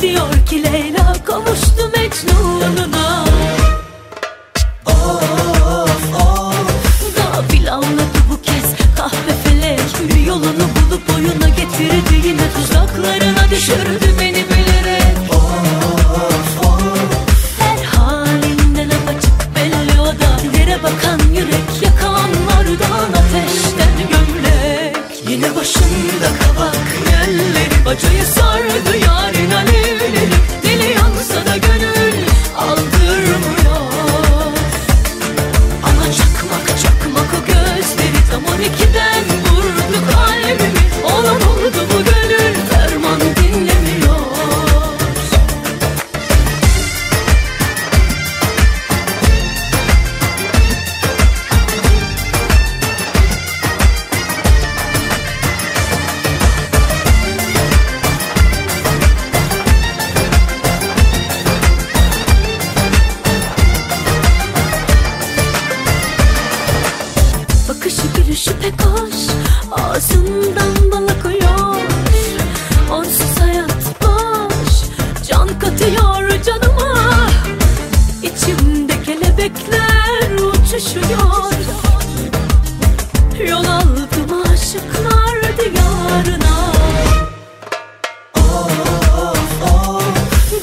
diyor ki Leyla kavuştu Mecnun'una. Pek hoş Ağzından bal akıyor Onsuz hayat boş Can katıyor canıma. İçimde kelebekler uçuşuyor. Yol aldım aşıklar diyarına.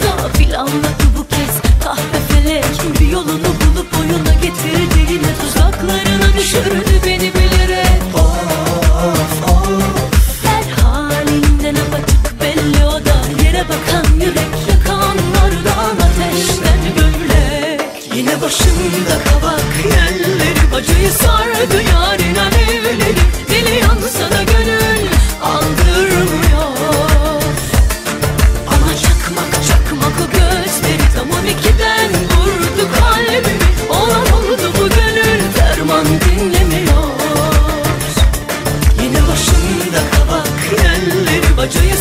Gafil anladı bu kez kahve felek. Bir yolunu başımda kabak yerleri Bacayı sardı yarın alevleri Dili yansa da gönül aldırmıyor. Ama çakmak çakmak o gözleri. Tam on ikiden vurdu kalbimi. Olan oldu bu gönül ferman dinlemiyor. Yine başımda kabak yerleri Bacayı